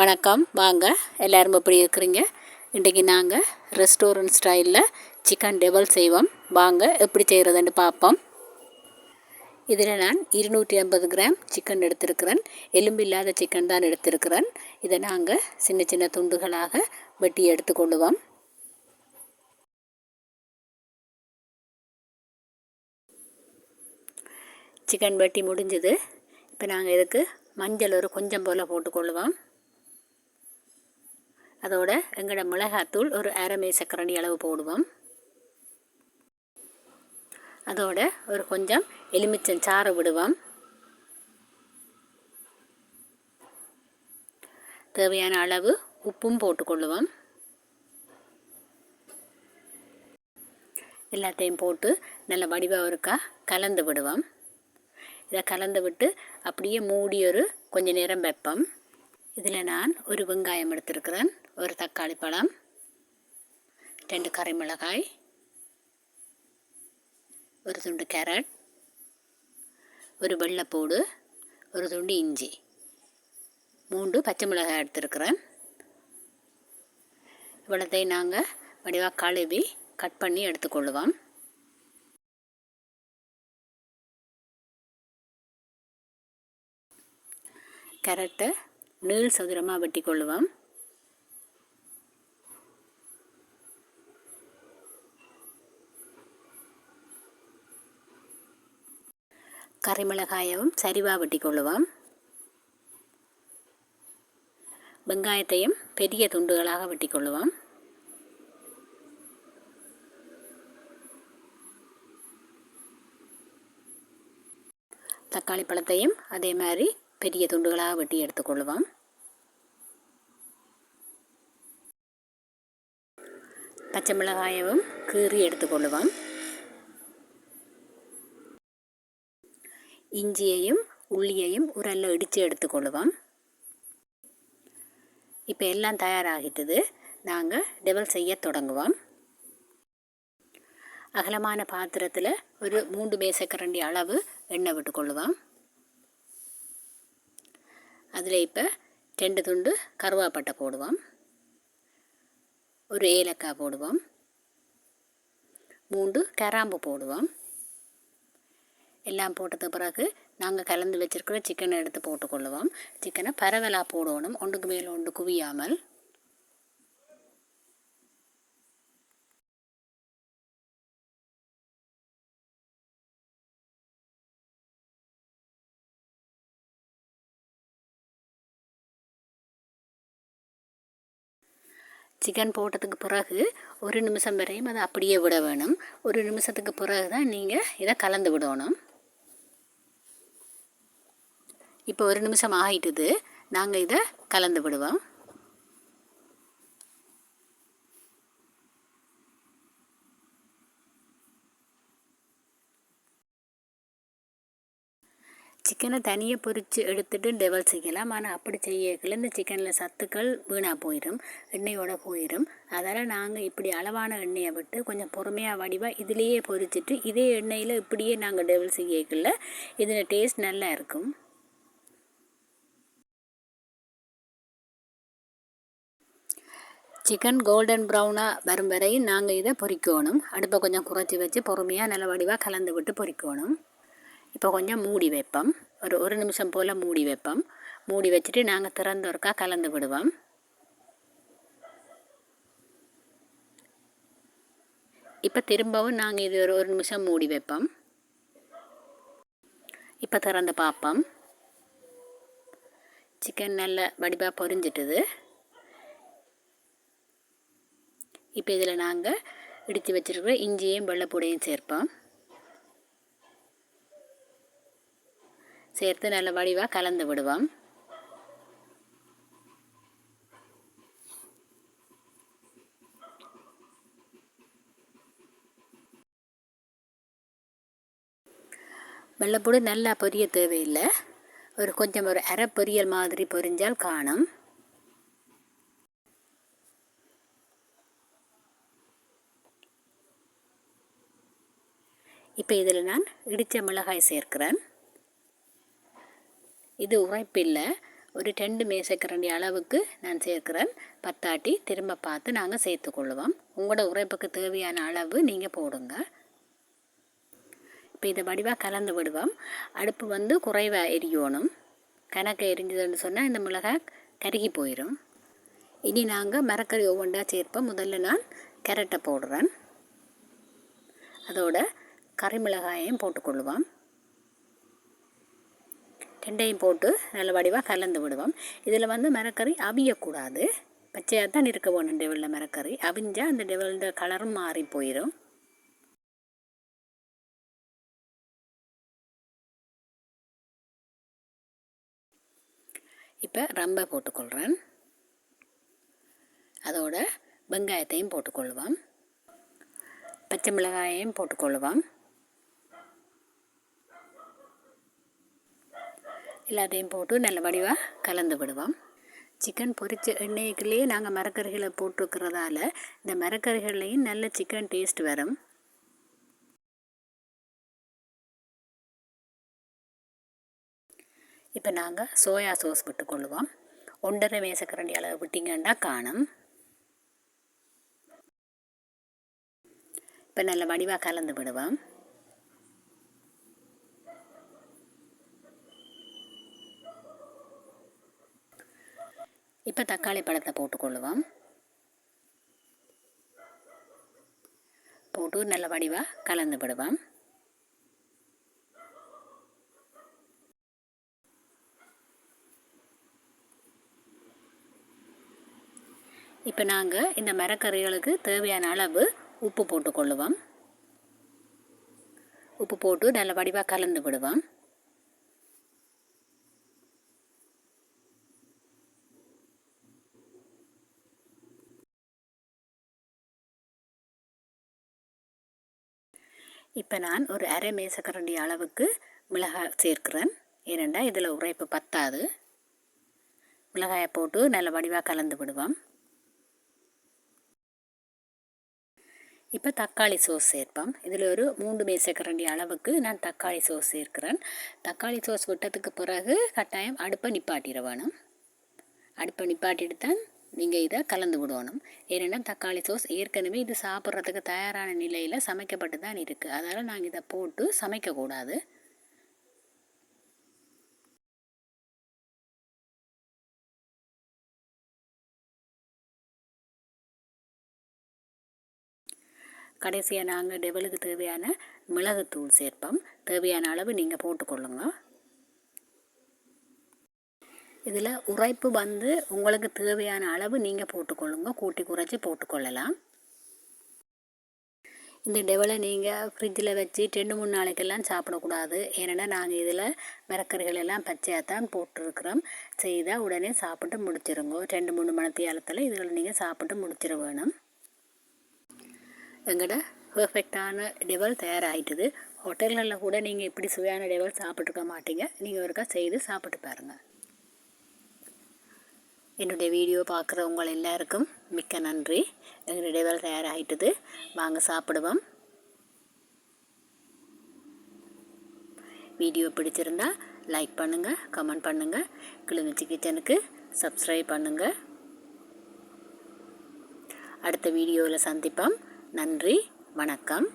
வணக்கம். வாங்க எல்லோரும் எப்படி இருக்கிறீங்க? இன்றைக்கி நாங்கள் ரெஸ்டாரண்ட் ஸ்டைலில் சிக்கன் டெபல் செய்வோம். வாங்க எப்படி செய்கிறதுன்னு பார்ப்போம். இதில் நான் இருநூற்றி ஐம்பது கிராம் சிக்கன் எடுத்திருக்கிறேன். எலும்பு இல்லாத சிக்கன் தான் எடுத்திருக்கிறேன். இதை நாங்கள் சின்ன சின்ன துண்டுகளாக வெட்டி எடுத்துக்கொள்ளுவோம் சிக்கன் வெட்டி முடிஞ்சது. இப்போ நாங்கள் இதுக்கு மஞ்சள் ஒரு கொஞ்சம் போல் போட்டுக்கொள்ளுவோம் அதோட எங்களோட மிளகாத்தூள் ஒரு அரை மேசக்கரண்டி அளவு போடுவோம். அதோட ஒரு கொஞ்சம் எலுமிச்சம் சாறு விடுவோம். தேவையான அளவு உப்பும் போட்டுக்கொள்ளுவோம் எல்லாத்தையும் போட்டு நல்ல வடிவாக இருக்கா கலந்து விடுவோம். இதை கலந்து விட்டு அப்படியே மூடி ஒரு கொஞ்சம் நேரம் வைப்போம். இதில் நான் ஒரு வெங்காயம் எடுத்திருக்கிறேன். ஒரு தக்காளி பழம் ரெண்டு கறிமிளகாய் ஒரு துண்டு கேரட் ஒரு வெள்ளைப்பூடு ஒரு துண்டு இஞ்சி. மூன்று பச்சை மிளகாய் எடுத்துருக்குறேன். இவ்வளோத்தையும் நாங்கள் வடிவாக கழுவி கட் பண்ணி எடுத்துக்கொள்ளுவோம். கேரட்டை நீள் சதுரமாக வெட்டி கொள்ளுவோம் கறிமிளகாயவும் சரிவாக வெட்டி கொள்ளுவோம் வெங்காயத்தையும் பெரிய துண்டுகளாக வெட்டி கொள்ளுவோம் தக்காளி பழத்தையும் அதே மாதிரி பெரிய துண்டுகளாக வெட்டி எடுத்துக்கொள்ளுவோம். பச்சை மிளகாயவும் கீறி எடுத்துக்கொள்ளுவோம். இஞ்சியையும் உள்ளியையும் உரல்ல இடித்து எடுத்துக்கொள்ளுவோம் இப்போ எல்லாம் தயாராகிட்டது. நாங்கள் டெவல் செய்ய தொடங்குவோம். அகலமான பாத்திரத்தில் ஒரு மூன்று மேசக்கரண்டி அளவு எண்ணெய் விட்டுக்கொள்ளுவோம் அதில் இப்போ ரெண்டு துண்டு கருவாப்பட்டை போடுவோம். ஒரு ஏலக்காய் போடுவோம். மூன்று கராம்பு போடுவோம். எல்லாம் போட்டது பிறகு நாங்கள் கலந்து வச்சுருக்கிற சிக்கனை எடுத்து போட்டுக்கொள்ளுவோம். சிக்கனை பரவலாக போடணும். ஒன்றுக்கு மேலே ஒன்று குவியாமல். சிக்கன் போட்டதுக்கு பிறகு ஒரு நிமிஷம் வரையும் அதை அப்படியே விட வேணும். ஒரு நிமிஷத்துக்கு பிறகு தான் நீங்கள் இதை கலந்து விடணும். இப்போ ஒரு நிமிஷம் ஆகிட்டுது. நாங்கள் இதை கலந்து விடுவோம். சிக்கனை தனியாக பொறித்து எடுத்துட்டு டெவல் செய்யலாம். ஆனால் அப்படி செய்யக்கல இந்த சிக்கனில் சத்துக்கள் வீணாக போயிடும் எண்ணெயோடு போயிடும் அதால் நாங்கள் இப்படி அளவான எண்ணெயை விட்டு கொஞ்சம் பொறுமையாக வடிவாக இதிலேயே பொறிச்சிட்டு இதே எண்ணெயில் இப்படியே நாங்கள் டெவல் செய்யக்கல இதில் டேஸ்ட் நல்லா இருக்கும். சிக்கன் கோல்டன் ப்ரௌனாக வரும் வரையும் நாங்கள் இதை பொறிக்கணும். அடுப்பை கொஞ்சம் குறைச்சி வச்சு பொறுமையாக நல்ல வடிவாக கலந்து விட்டு பொறிக்கணும். இப்போ கொஞ்சம் மூடி வைப்போம். ஒரு ஒரு நிமிஷம் போல் மூடி வைப்போம். மூடி வச்சுட்டு நாங்கள் திறந்த ஒருக்கா கலந்து விடுவோம். இப்போ திரும்பவும் நாங்கள் இது ஒரு ஒரு நிமிஷம் மூடி வைப்போம். இப்போ திறந்து பார்ப்போம். சிக்கன் நல்ல வடிவாக பொரிஞ்சிட்டுது. இப்போ இதில் நாங்கள் இடித்து வச்சுருக்கிற இஞ்சியும் வெள்ளைப்பூடையும் சேர்ப்போம். சேர்த்து நல்ல வடிவாக கலந்து விடுவோம். வெள்ளைப்பூடு நல்லா பொரிய தேவையில்லை. ஒரு கொஞ்சம் ஒரு அரை பொரியல் மாதிரி பொரிஞ்சால் காணும். இப்போ இதில் நான் இடித்த மிளகாய் சேர்க்கிறேன். இது உரைப்பில்லை. ஒரு ரெண்டு மேசக்கரண்டி அளவுக்கு நான் சேர்க்குறேன். பத்தாட்டி திரும்ப பார்த்து நாங்கள் சேர்த்துக்கொள்ளுவோம் உங்களோட உரைப்புக்கு தேவையான அளவு நீங்கள் போடுங்க. இப்போ இதை வடிவாக கலந்து விடுவோம். அடுப்பு வந்து குறைவாக எரியணும். கணக்கு எரிஞ்சதுன்னு சொன்னால் இந்த மிளகாய் கருகி போயிடும் இனி நாங்கள் மரக்கறி ஒவ்வொன்றா சேர்ப்போம். முதல்ல நான் கேரட்டை போடுறேன். அதோட கறி மிளகாயையும் போட்டுக்கொள்ளுவோம் ரெண்டையும் போட்டு நல்ல வடிவாக கலந்து விடுவோம். இதில் வந்து மரக்கறி அவியக்கூடாது. பச்சையாக தான் இருக்க போகணும் டெவலில் மரக்கறி அவிஞ்சால் அந்த டெவல்ட கலரும் மாறி போயிடும் இப்போ ரம்பை போட்டுக்கொள்கிறேன் அதோட வெங்காயத்தையும் போட்டுக்கொள்வோம் பச்சை மிளகாயையும் போட்டுக்கொள்வோம் எல்லாத்தையும் போட்டு நல்ல வடிவாக கலந்து விடுவோம். சிக்கன் பொரிச்ச எண்ணெய்க்குள்ளேயே நாங்கள் மரக்கறிகளை போட்டிருக்கிறதால இந்த மரக்கறிகள்லேயும் நல்ல சிக்கன் டேஸ்ட் வரும். இப்போ நாங்கள் சோயா சோஸ் விட்டுக்கொள்ளுவோம். ஒன்றரை மேசக்கரண்டி அளவு விட்டிங்கன்னா காணும். இப்போ நல்ல வடிவாக கலந்து விடுவோம். இப்போ தக்காளி பழத்தை போட்டுக்கொள்ளுவோம் போட்டு நல்ல வடிவாக கலந்து விடுவோம். இப்போ நாங்கள் இந்த மரக்கறிகளுக்கு தேவையான அளவு உப்பு போட்டுக்கொள்ளுவோம் உப்பு போட்டு நல்ல வடிவாக கலந்து விடுவோம். இப்போ நான் ஒரு அரை மேசக்கரண்டி அளவுக்கு மிளகாய் சேர்க்கிறேன். ஏனெண்டா இதில் உரைப்பு பத்தாது. மிளகாயை போட்டு நல்ல வடிவாக கலந்து விடுவோம். இப்போ தக்காளி சோஸ் சேர்ப்போம். இதில் ஒரு மூன்று மேசக்கரண்டி அளவுக்கு நான் தக்காளி சோஸ் சேர்க்கிறேன். தக்காளி சோஸ் விட்டதுக்கு பிறகு கட்டாயம் அடுப்பை நிப்பாட்டிட வேணும் அடுப்பை நிப்பாட்டிட்டு தான் நீங்கள் இதை கலந்து விடணும். ஏன்னா தக்காளி சோஸ் ஏற்கனவே இது சாப்பிட்றதுக்கு தயாரான நிலையில் சமைக்கப்பட்டு தான் இருக்குது அதனால் நாங்கள் இதை போட்டு சமைக்கக்கூடாது. கடைசியாக நாங்கள் டெவலுக்கு தேவையான மிளகுத்தூள் சேர்ப்போம். தேவையான அளவு நீங்கள் போட்டுக்கொள்ளுங்க. இதில் உரைப்பு வந்து உங்களுக்கு தேவையான அளவு நீங்கள் போட்டுக்கொள்ளுங்க. கூட்டி குறைச்சி போட்டுக்கொள்ளலாம். இந்த டெவலை நீங்கள் ஃப்ரிட்ஜில் வச்சு ரெண்டு மூணு நாளைக்கெல்லாம் சாப்பிடக்கூடாது. ஏன்னா நாங்கள் இதில் மரக்கறிகள் எல்லாம் பச்சையாக தான் போட்டிருக்கிறோம். செய்தால் உடனே சாப்பிட்டு முடிச்சிருங்க. ரெண்டு மூணு மணி தேலத்தில் இதில் நீங்கள் சாப்பிட்டு முடிச்சிட வேணும். எங்கட பர்ஃபெக்டான டெவல் தயாராகிட்டுது ஹோட்டல்களில் கூட நீங்கள் இப்படி சுவையான டெவல் சாப்பிட்ருக்க மாட்டீங்க. நீங்கள் ஒருக்கா செய்து சாப்பிட்டு பாருங்கள் என்னுடைய வீடியோ பார்க்குறவங்க எல்லாருக்கும் மிக்க நன்றி. எங்கள் இடைவெளி தயாராகிட்டது. வாங்க சாப்பிடுவோம். வீடியோ பிடிச்சிருந்தா லைக் பண்ணுங்கள் கமெண்ட் பண்ணுங்கள் கிளிமிச்சி கிச்சனுக்கு சப்ஸ்கிரைப் பண்ணுங்கள் அடுத்த வீடியோவில் சந்திப்போம். நன்றி வணக்கம்.